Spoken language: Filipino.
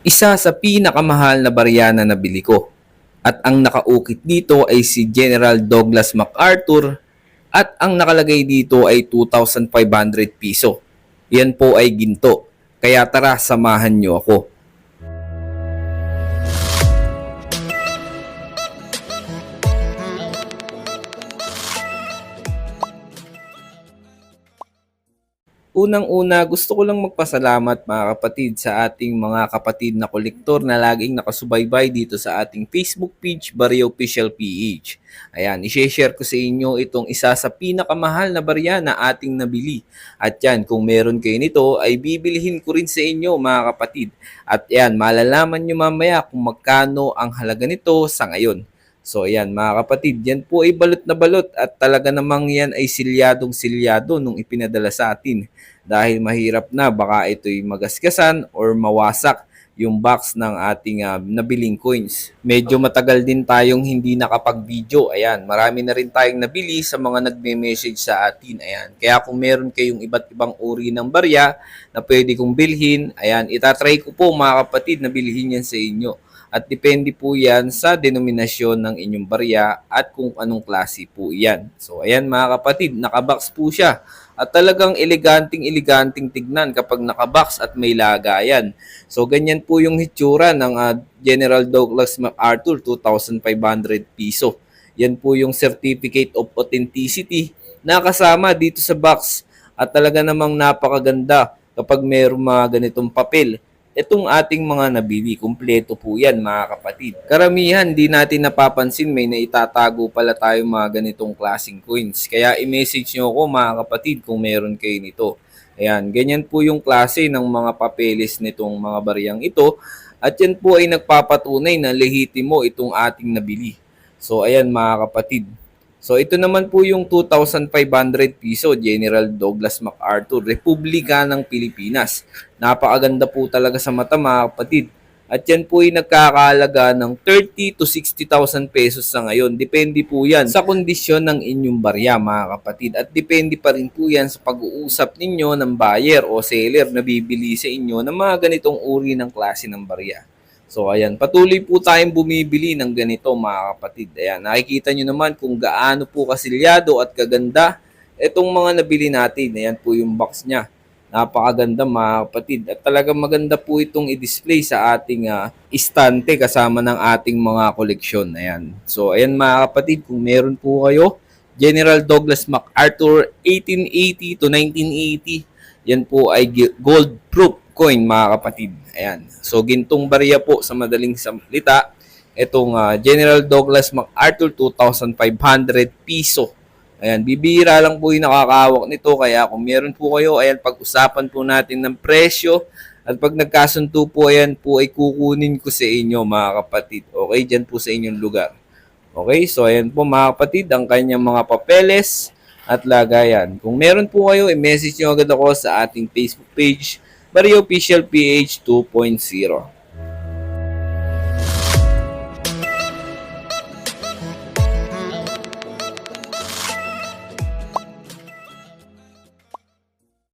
Isa sa pinakamahal na barya na nabili ko. At ang nakaukit dito ay si General Douglas MacArthur at ang nakalagay dito ay 2,500 piso. Yan po ay ginto. Kaya tara, samahan nyo ako. Unang-una, gusto ko lang magpasalamat mga kapatid sa ating mga kapatid na kolektor na laging nakasubaybay dito sa ating Facebook page, Barrio Official PH. Ayan, i-share ko sa inyo itong isa sa pinakamahal na barya na ating nabili. At yan, kung meron kayo nito, ay bibilihin ko rin sa inyo mga kapatid. At yan, malalaman nyo mamaya kung magkano ang halaga nito sa ngayon. So ayan mga kapatid, yan po ay balot na balot at talaga namang yan ay silyadong silyado nung ipinadala sa atin. Dahil mahirap na baka ito'y magasgasan or mawasak yung box ng ating ah, nabiling coins. Medyo matagal din tayong hindi nakapag-video. Ayan, marami na rin tayong nabili sa mga nagme-message sa atin. Ayan, kaya kung meron kayong iba't ibang uri ng barya na pwede kong bilhin, ayan, itatry ko po mga kapatid na bilhin yan sa inyo. At depende po yan sa denominasyon ng inyong barya at kung anong klase po yan. So ayan mga kapatid, nakabox po siya. At talagang eleganting-eleganting tignan kapag nakabox at may lagayan. So ganyan po yung hitsura ng ah, General Douglas MacArthur 2,500 piso. Yan po yung Certificate of Authenticity na kasama dito sa box. At talaga namang napakaganda kapag mayroong mga ganitong papel itong ating mga nabili. Kumpleto po yan mga kapatid. Karamihan di natin napapansin may naitatago pala tayo mga ganitong klaseng coins. Kaya i-message nyo ako mga kapatid kung meron kayo nito. Ayan, ganyan po yung klase ng mga papeles nitong mga bariyang ito. At yan po ay nagpapatunay na lehitimo itong ating nabili. So ayan mga kapatid, So ito naman po yung 2,500 piso General Douglas MacArthur, Republika ng Pilipinas. Napakaganda po talaga sa mata mga kapatid. At yan po ay nagkakalaga ng 30 to 60,000 pesos sa ngayon. Depende po yan sa kondisyon ng inyong barya mga kapatid. At depende pa rin po yan sa pag-uusap ninyo ng buyer o seller na bibili sa inyo ng mga ganitong uri ng klase ng barya. So ayan, patuloy po tayong bumibili ng ganito mga kapatid. Ayan, nakikita nyo naman kung gaano po kasilyado at kaganda itong mga nabili natin. Ayan po yung box niya. Napakaganda mga kapatid. At talagang maganda po itong i-display sa ating ah, istante kasama ng ating mga koleksyon. Ayan. So ayan mga kapatid, kung meron po kayo, General Douglas MacArthur 1880 to 1980. Yan po ay gold proof coin mga kapatid. Ayan. So gintong barya po sa madaling salita. Itong ah, General Douglas MacArthur 2,500 piso. Ayan, bibihira lang po yung nakakawak nito. Kaya kung meron po kayo, ayan, pag-usapan po natin ng presyo. At pag nagkasunto po, ayan po ay kukunin ko sa inyo mga kapatid. Okay, dyan po sa inyong lugar. Okay, so ayan po mga kapatid, ang kanyang mga papeles at lagayan. Kung meron po kayo, i-message nyo agad ako sa ating Facebook page, Barrio Official PH 2.0.